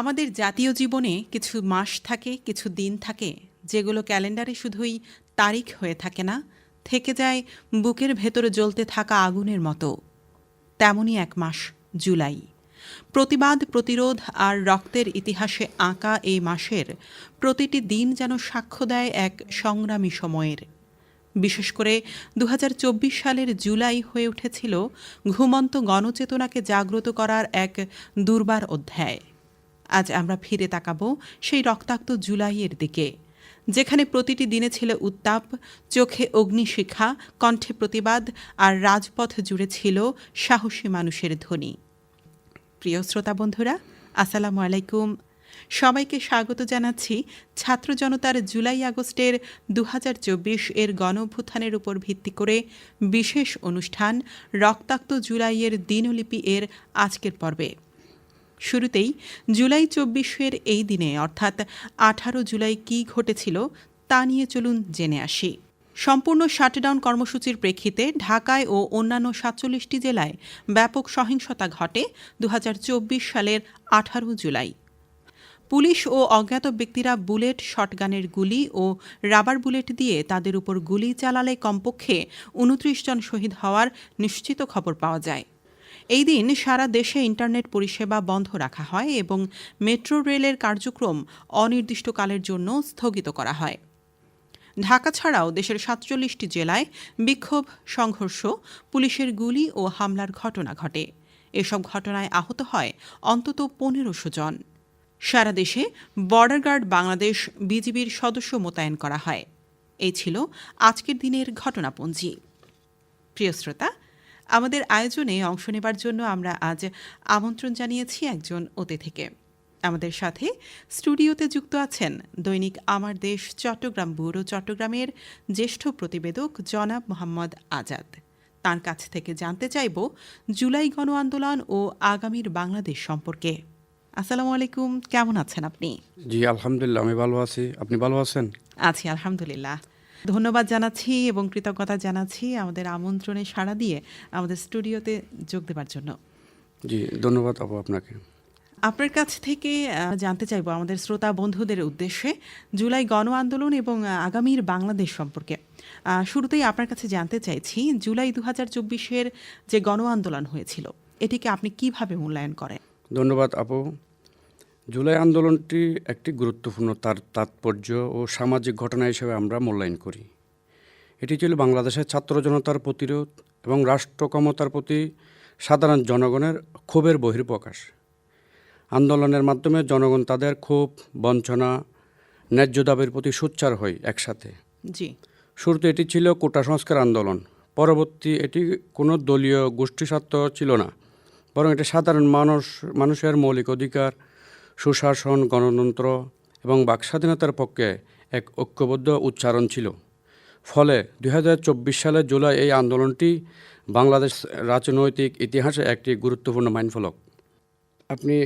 আমাদের জাতীয় জীবনে কিছু মাস থাকে, কিছু দিন থাকে, যেগুলো ক্যালেন্ডারে শুধুই তারিখ হয়ে থাকে না, থেকে যায় বুকের ভেতরে জ্বলতে থাকা আগুনের মতো। তেমনই এক মাস, জুলাই। প্রতিবাদ, প্রতিরোধ আর রক্তের ইতিহাসে আঁকা এই মাসের প্রতিটি দিন যেন সাক্ষ্য দেয় এক সংগ্রামী সময়ের। বিশেষ করে দু হাজার চব্বিশ সালের জুলাই হয়ে উঠেছিল ঘুমন্ত গণচেতনাকে জাগ্রত করার এক দুর্বার অধ্যায়। আজ আমরা ফিরে তাকাবো সেই রক্তাক্ত জুলাইয়ের দিকে, যেখানে প্রতিটি দিনে ছিল উত্তাপ, চোখে অগ্নিশিখা, কণ্ঠে প্রতিবাদ আর রাজপথ জুড়ে ছিল সাহসী মানুষের ধ্বনি। প্রিয় শ্রোতা বন্ধুরা, আসসালামু আলাইকুম। সবাইকে স্বাগত জানাচ্ছি ছাত্র জনতার জুলাই আগস্টের দু হাজার চব্বিশ এর গণঅভ্যুত্থানের উপর ভিত্তি করে বিশেষ অনুষ্ঠান রক্তাক্ত জুলাইয়ের দিনলিপি এর আজকের পর্বে। শুরুতেই জুলাই চব্বিশের এই দিনে, অর্থাৎ আঠারো জুলাই কী ঘটেছিল তা নিয়ে চলুন জেনে আসি। সম্পূর্ণ শাটডাউন কর্মসূচির প্রেক্ষিতে ঢাকায় ও অন্যান্য সাতচল্লিশটি জেলায় ব্যাপক সহিংসতা ঘটে দু হাজার চব্বিশ সালের আঠারো জুলাই। পুলিশ ও অজ্ঞাত ব্যক্তিরা বুলেট, শটগানের গুলি ও রাবার বুলেট দিয়ে তাদের উপর গুলি চালালে কমপক্ষে উনত্রিশ জন শহীদ হওয়ার নিশ্চিত খবর পাওয়া যায়। এই দিন সারা দেশে ইন্টারনেট পরিষেবা বন্ধ রাখা হয় এবং মেট্রো রেলের কার্যক্রম অনির্দিষ্টকালের জন্য স্থগিত করা হয়। ঢাকা ছাড়াও দেশের সাতচল্লিশটি জেলায় বিক্ষোভ, সংঘর্ষ, পুলিশের গুলি ও হামলার ঘটনা ঘটে। এসব ঘটনায় আহত হয় অন্তত পনেরোশো জন। সারা দেশে বর্ডার গার্ড বাংলাদেশ বিজিবির সদস্য মোতায়েন করা হয়। এই ছিল আজকের দিনের ঘটনাপঞ্জি। প্রিয় শ্রোতা আমাদের আয়োজনে অংশ নেবার জন্য আমরা আজ আমন্ত্রণ জানিয়েছি একজন অতিথিকে আমাদের সাথে স্টুডিওতে যুক্ত আছেন দৈনিক আমার দেশ চট্টগ্রাম ব্যুরো চট্টগ্রামের জ্যেষ্ঠ প্রতিবেদক জনাব মোহাম্মদ আজাদ। তার কাছ থেকে জানতে চাইব জুলাই গণ আন্দোলন ও আগামীর বাংলাদেশ সম্পর্কে। আসসালামু আলাইকুম কেমন আছেন আপনি? জি আলহামদুলিল্লাহ আমি ভালো আছি। আপনি ভালো আছেন? আছি আলহামদুলিল্লাহ। ধন্যবাদ জানাচ্ছি এবং কৃতজ্ঞতা জানাচ্ছি আমাদের আমন্ত্রণে সাড়া দিয়ে আমাদের স্টুডিওতে যোগ দেবার জন্য। জি ধন্যবাদ আপু আপনাকে। আপনার কাছ থেকে জানতে চাইব আমাদের শ্রোতা বন্ধুদের উদ্দেশ্যে জুলাই গণ আন্দোলন এবং আগামীর বাংলাদেশ সম্পর্কে। শুরুতেই আপনার কাছে জানতে চাইছি জুলাই দু হাজার চব্বিশের যে গণ আন্দোলন হয়েছিল এটিকে আপনি কীভাবে মূল্যায়ন করেন? ধন্যবাদ আপু। জুলাই আন্দোলনটি একটি গুরুত্বপূর্ণ তার তাৎপর্য ও সামাজিক ঘটনা হিসেবে আমরা মূল্যায়ন করি। এটি ছিল বাংলাদেশের ছাত্র জনতার প্রতিরোধ এবং রাষ্ট্র ক্ষমতার প্রতি সাধারণ জনগণের ক্ষোভের বহির্প্রকাশ আন্দোলনের মাধ্যমে জনগণ তাদের ক্ষোভ বঞ্চনা ন্যায্য দাবির প্রতি সোচ্চার হয় একসাথে। জি। শুরুতে এটি ছিল কোটা সংস্কার আন্দোলন। পরবর্তী এটি কোনো দলীয় গোষ্ঠী স্বার্থ ছিল না বরং এটি সাধারণ মানুষ মানুষের মৌলিক অধিকার সুশাসন গণতন্ত্র এবং বাকস্বাধীনতার পক্ষে এক ঐক্যবদ্ধ উচ্চারণ ছিল। ফলে দুই সালের জুলাই এই আন্দোলনটি বাংলাদেশ রাজনৈতিক ইতিহাসে একটি গুরুত্বপূর্ণ মাইলফলক। আপনি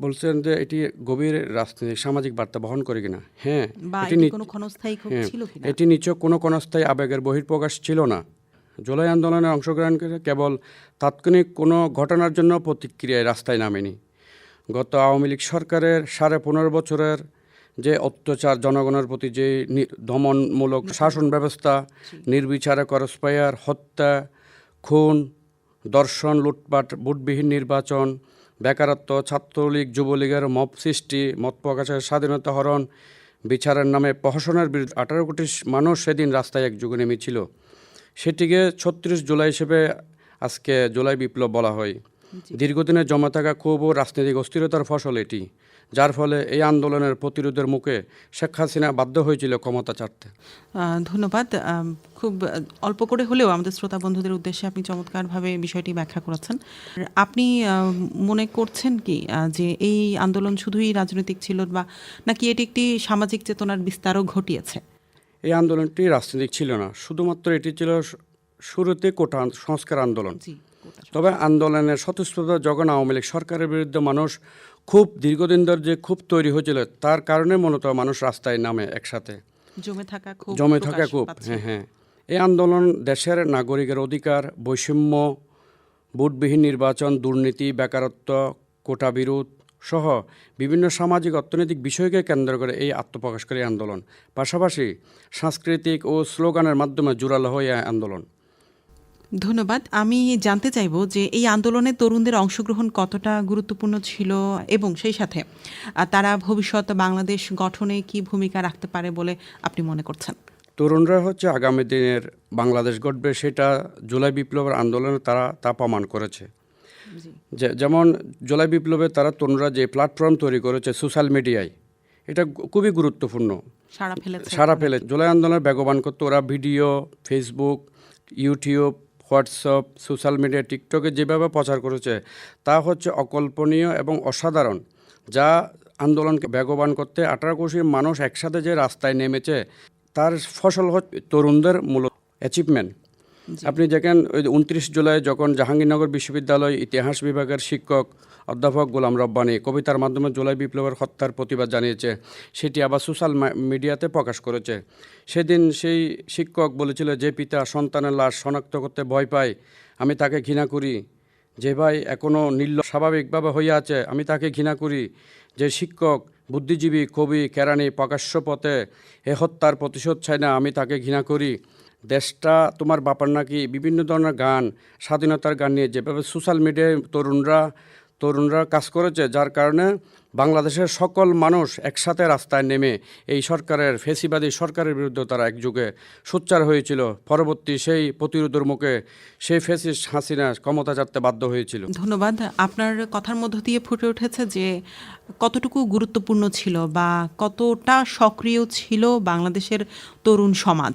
বলছেন যে এটি গভীর রাজনৈতিক সামাজিক বার্তা বহন করে কিনা? হ্যাঁ এটি হ্যাঁ, এটি নিচে কোনো ক্ষণস্থায়ী আবেগের বহির্প্রকাশ ছিল না। জুলাই আন্দোলনে অংশগ্রহণ করে কেবল তাৎক্ষণিক কোনো ঘটনার জন্য প্রতিক্রিয়ায় রাস্তায় নামেনি। গত আওয়ামী লীগ সরকারের সাড়ে পনেরো বছরের যে অত্যাচার জনগণের প্রতি যে দমনমূলক শাসন ব্যবস্থা, নির্বিচারে করসপায়ার হত্যা, খুন, দর্শন, লুটপাট বুটবিহীন নির্বাচন, বেকারত্ব, ছাত্রলীগ, যুবলীগের মব সৃষ্টি, মত প্রকাশের স্বাধীনতা হরণ, বিচারের নামে প্রহসনের বিরুদ্ধে আঠারো কোটি মানুষ সেদিন রাস্তায় একযোগে নেমেছিল। সেটিকে ছত্রিশ জুলাই হিসেবে আজকে জুলাই বিপ্লব বলা হয়। দীর্ঘদিনের জমা থাকা ক্ষোভ ও রাজনৈতিক অস্থিরতার ফসল এটি যার ফলে এই আন্দোলনের প্রতিরোধের মুখে শেখ হাসিনা বাধ্য হয়েছিল ক্ষমতা ছাড়তে। ধন্যবাদ। খুব অল্প করে হলেও আমাদের শ্রোতা বন্ধুদের উদ্দেশ্যে আপনি চমৎকারভাবে বিষয়টি ব্যাখ্যা করেছেন। আপনি মনে করছেন কি যে এই আন্দোলন শুধুই রাজনৈতিক ছিল বা নাকি এটি একটি সামাজিক চেতনার বিস্তারও ঘটিয়েছে? এই আন্দোলনটি রাজনৈতিক ছিল না শুধুমাত্র এটি ছিল শুরুতে কোটা সংস্কার আন্দোলন। তবে আন্দোলনের স্বতঃস্ফূর্ত যখন আওয়ামী লীগ সরকারের বিরুদ্ধে মানুষ খুব দীর্ঘদিন ধরে যে খুব তৈরি হয়েছিল তার কারণে মূলত মানুষ রাস্তায় নামে একসাথে। জমে থাকা খুব জমে থাকা খুব হ্যাঁ হ্যাঁ। এই আন্দোলন দেশের নাগরিকের অধিকার বৈষম্য ভোটবিহীন নির্বাচন দুর্নীতি বেকারত্ব কোটা বিরোধ সহ বিভিন্ন সামাজিক অর্থনৈতিক বিষয়কে কেন্দ্র করে এই আত্মপ্রকাশকারী আন্দোলন। পাশাপাশি সাংস্কৃতিক ও স্লোগানের মাধ্যমে জোরালো হয় এই আন্দোলন। ধন্যবাদ। আমি জানতে চাইব যে এই আন্দোলনে তরুণদের অংশগ্রহণ কতটা গুরুত্বপূর্ণ ছিল এবং সেই সাথে তারা ভবিষ্যৎ বাংলাদেশ গঠনে কি ভূমিকা রাখতে পারে বলে আপনি মনে করছেন? তরুণরা হচ্ছে আগামী দিনের বাংলাদেশ গড়বে সেটা জুলাই বিপ্লবের আন্দোলনে তারা তা প্রমাণ করেছে। যে যেমন জুলাই বিপ্লবে তারা তরুণরা যে প্ল্যাটফর্ম তৈরি করেছে সোশ্যাল মিডিয়ায় এটা খুবই গুরুত্বপূর্ণ। সারা ফেলে সারা ফেলে জুলাই আন্দোলনের বেগবান করতে ওরা video Facebook YouTube WhatsApp social media টিকটকে যেভাবে প্রচার করেছে তা হচ্ছে অকল্পনীয় এবং অসাধারণ যা আন্দোলনকে বেগবান করতে আঠারো কোটি মানুষ একসাথে যে রাস্তায় নেমেছে তার ফসল হচ্ছে তরুণদের মূল অ্যাচিভমেন্ট আপনি দেখেন ওই উনত্রিশ জুলাই যখন জাহাঙ্গীরনগর বিশ্ববিদ্যালয় ইতিহাস বিভাগের শিক্ষক অধ্যাপক গোলাম রব্বানি। কবিতার মাধ্যমে জুলাই বিপ্লবের হত্যার প্রতিবাদ জানিয়েছে। সেটি আবার সোশ্যাল মিডিয়াতে প্রকাশ করেছে। সেদিন সেই শিক্ষক বলেছিল, যে পিতা সন্তানের লাশ শনাক্ত করতে ভয় পায়, আমি তাকে ঘৃণা করি। যে ভাই এখনও নির্ল স্বাভাবিকভাবে হইয়া আছে, আমি তাকে ঘৃণা করি। যে শিক্ষক, বুদ্ধিজীবী, কবি কেরানি প্রকাশ্য পথে এ হত্যার প্রতিশোধ চায় না, আমি তাকে ঘৃণা করি। দেশটা তোমার বাপার নাকি বিভিন্ন ধরনের গান, স্বাধীনতার গান নিয়ে। যেভাবে সোশ্যাল মিডিয়ায় তরুণরা তরুণরা কাজ করেছে, যার কারণে বাংলাদেশের সকল মানুষ একসাথে রাস্তায় নেমে এই সরকারের, ফেসিবাদী সরকারের বিরুদ্ধে তারা একযুগে সোচ্চার হয়েছিল। পরবর্তী সেই প্রতিরোধের মুখে সেই ফেসিস হাসিনা ক্ষমতা চাটতে বাধ্য হয়েছিল। ধন্যবাদ। আপনার কথার মধ্য দিয়ে ফুটে উঠেছে যে কতটুকু গুরুত্বপূর্ণ ছিল বা কতটা সক্রিয় ছিল বাংলাদেশের তরুণ সমাজ।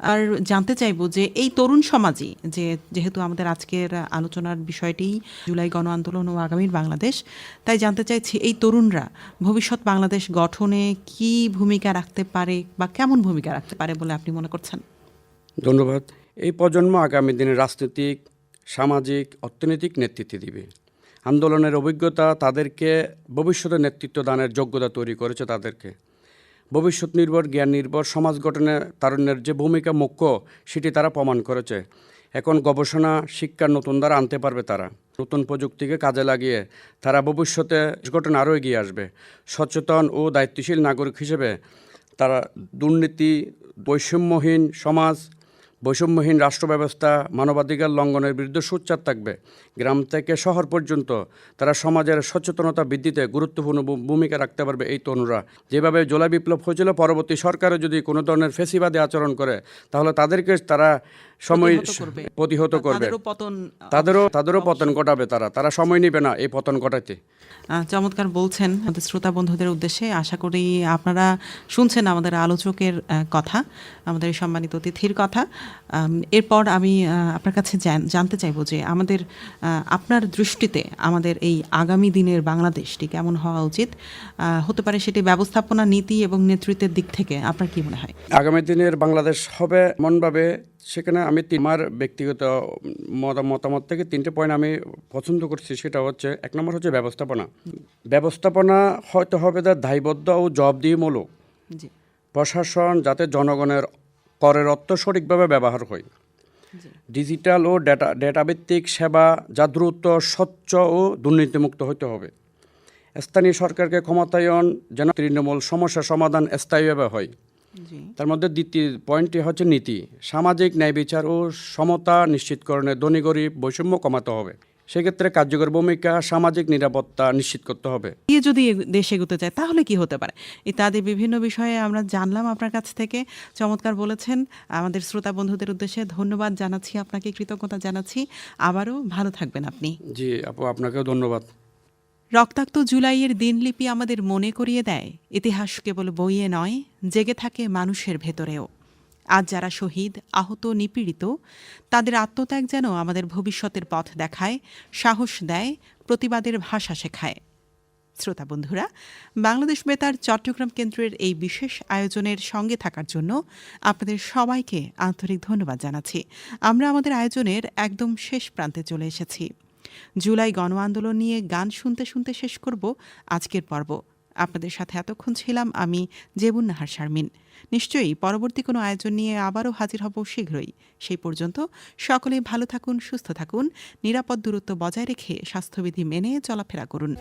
আর জানতে চাইব যে এই তরুণ সমাজই, যে যেহেতু আমাদের আজকের আলোচনার বিষয়টি জুলাই গণ আন্দোলন ও আগামীর বাংলাদেশ, তাই জানতে চাইছি এই তরুণরা ভবিষ্যৎ বাংলাদেশ গঠনে কি ভূমিকা রাখতে পারে বা কেমন ভূমিকা রাখতে পারে বলে আপনি মনে করছেন? ধন্যবাদ। এই প্রজন্ম আগামী দিনে রাজনৈতিক, সামাজিক, অর্থনৈতিক নেতৃত্ব দিবে। আন্দোলনের অভিজ্ঞতা তাদেরকে ভবিষ্যতে নেতৃত্ব দানের যোগ্যতা তৈরি করেছে তাদেরকে। ভবিষ্যৎ নির্ভর, জ্ঞান নির্ভর, সমাজ গঠনে তারুণ্যের যে ভূমিকা মুখ্য, সেটি তারা প্রমাণ করেছে। এখন গবেষণা শিক্ষার নতুন দ্বারা আনতে পারবে তারা। নতুন প্রযুক্তিকে কাজে লাগিয়ে তারা ভবিষ্যতে গঠন আরও এগিয়ে আসবে। সচেতন ও দায়িত্বশীল নাগরিক হিসেবে তারা দুর্নীতি, বৈষম্যহীন সমাজ বৈষম্যহীন রাষ্ট্র ব্যবস্থা মানবাধিকার লঙ্ঘনের বিরুদ্ধে সোচ্চার থাকবে। গ্রাম থেকে শহর পর্যন্ত তারা সমাজের সচেতনতা বৃদ্ধিতে গুরুত্বপূর্ণ ভূমিকা রাখতে পারবে এই তরুণরা। যেভাবে জোলা বিপ্লব হয়েছিল, পরবর্তী সরকারও যদি কোনো ধরনের ফেসিবাদে আচরণ করে, তাহলে তাদেরকে তারা সময় প্রতিহত করবে। তাদেরও পতন তাদেরও তাদেরও পতন ঘটাবে তারা। তারা সময় নেবে না এই পতন ঘটাতে। চমৎকার বলছেন আমাদের শ্রোতা বন্ধুদের উদ্দেশ্যে। আশা করি আপনারা শুনছেন আমাদের আলোচকের কথা আমাদের সম্মানিত অতিথির কথা। এরপর আমি আপনার কাছে জানতে চাইব যে আমাদের আপনার দৃষ্টিতে আমাদের এই আগামী দিনের বাংলাদেশটি কেমন হওয়া উচিত? আহ, হতে পারে সেটি ব্যবস্থাপনা নীতি এবং নেতৃত্বের দিক থেকে আপনার কি মনে হয়? আগামী দিনের বাংলাদেশ হবে এমনভাবে সেখানে আমি তিন- আমার ব্যক্তিগত মত- মতামত থেকে তিনটে পয়েন্ট আমি পছন্দ করছি সেটা হচ্ছে এক নম্বর হচ্ছে ব্যবস্থাপনা। ব্যবস্থাপনা হয়তো হবে তার দায়বদ্ধ ও জবাবদিহিমূলক প্রশাসন যাতে জনগণের করের অর্থ সঠিকভাবে ব্যবহার হয়। ডিজিটাল ও ডেটা ডেটাভিত্তিক সেবা যা দ্রুত স্বচ্ছ ও দুর্নীতিমুক্ত হতে হবে। স্থানীয় সরকারকে ক্ষমতায়ন যেন তৃণমূল সমস্যা সমাধান স্থায়ীভাবে হয়। তার মধ্যে দ্বিতীয় পয়েন্টটি হচ্ছে নীতি। সামাজিক ন্যায় বিচার ও সমতা নিশ্চিতকরণে ধনী গরিব বৈষম্য কমাতে হবে। সেক্ষেত্রে কার্যকর ভূমিকা সামাজিক নিরাপত্তা নিশ্চিত করতে হবে। দিয়ে যদি দেশে এগোতে চায় তাহলে কি হতে পারে? ইত্যাদি বিভিন্ন বিষয়ে আমরা জানলাম আপনার কাছ থেকে। চমৎকার বলেছেন আমাদের শ্রোতা বন্ধুদের উদ্দেশ্যে। ধন্যবাদ জানাচ্ছি আপনাকে কৃতজ্ঞতা জানাচ্ছি। আবারও ভালো থাকবেন আপনি। জি আপু আপনাকেও ধন্যবাদ। রক্তাক্ত জুলাইয়ের দিনলিপি আমাদের মনে করিয়ে দেয়। ইতিহাস কেবল বইয়ে নয়, জেগে থাকে মানুষের ভেতরেও। আজ যারা শহীদ, আহত, নিপীড়িত, তাদের আত্মত্যাগ যেন আমাদের ভবিষ্যতের পথ দেখায়, সাহস দেয়, প্রতিবাদের ভাষা শেখায়। শ্রোতা বন্ধুরা, বাংলাদেশ বেতার চট্টগ্রাম কেন্দ্রের এই বিশেষ আয়োজনের সঙ্গে থাকার জন্য আপনাদের সবাইকে আন্তরিক ধন্যবাদ জানাচ্ছি। আমরা আমাদের আয়োজনের একদম শেষ প্রান্তে চলে এসেছি। জুলাই গণ আন্দোলন নিয়ে গান শুনতে শুনতে শেষ করব আজকের পর্ব। আপনাদের সাথে এতক্ষণ ছিলাম আমি জেবুন্নাহার শারমিন। নিশ্চয়ই পরবর্তী কোনো আয়োজন নিয়ে আবারও হাজির হব শীঘ্রই। সেই পর্যন্ত সকলে ভালো থাকুন, সুস্থ থাকুন, নিরাপদ দূরত্ব বজায় রেখে স্বাস্থ্যবিধি মেনে চলাফেরা করুন।